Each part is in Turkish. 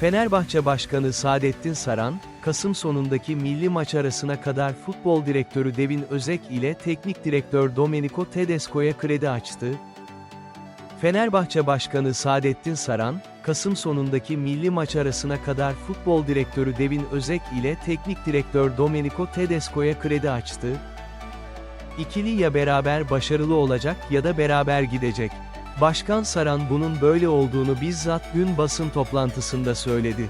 Fenerbahçe Başkanı Saadettin Saran, Kasım sonundaki milli maç arasına kadar futbol direktörü Devin Özek ile teknik direktör Domenico Tedesco'ya kredi açtı. Fenerbahçe Başkanı Saadettin Saran, Kasım sonundaki milli maç arasına kadar futbol direktörü Devin Özek ile teknik direktör Domenico Tedesco'ya kredi açtı. İkili ya beraber başarılı olacak ya da beraber gidecek. Başkan Saran bunun böyle olduğunu bizzat dün basın toplantısında söyledi.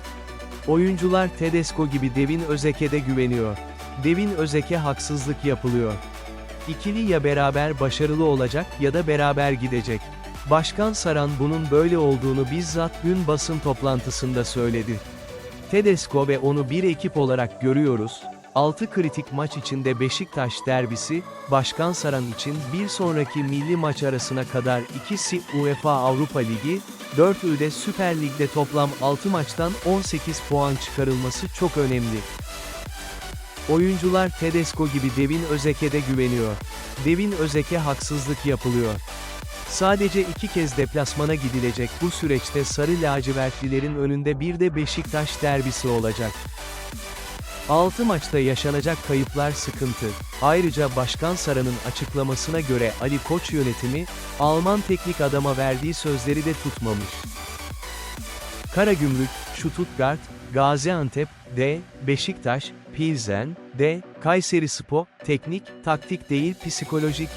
Oyuncular Tedesco gibi Devin Özek'e de güveniyor. Devin Özek'e haksızlık yapılıyor. İkili ya beraber başarılı olacak ya da beraber gidecek. Başkan Saran bunun böyle olduğunu bizzat dün basın toplantısında söyledi. Tedesco ve onu bir ekip olarak görüyoruz. 6 kritik maç içinde Beşiktaş derbisi, Başkan Saran için bir sonraki milli maç arasına kadar ikisi UEFA Avrupa Ligi, 4'ü de Süper Lig'de toplam 6 maçtan 18 puan çıkarılması çok önemli. Oyuncular Tedesco gibi Devin Özek'e de güveniyor. Devin Özek'e haksızlık yapılıyor. Sadece iki kez deplasmana gidilecek bu süreçte Sarı Lacivertlilerin önünde bir de Beşiktaş derbisi olacak. 6 maçta yaşanacak kayıplar sıkıntı. Ayrıca Başkan Saran'ın açıklamasına göre Ali Koç yönetimi, Alman teknik adama verdiği sözleri de tutmamış. Karagümrük, Stuttgart, Gaziantep, D, Beşiktaş, Pilsen, D, Kayseri Spor, teknik, taktik değil psikolojik,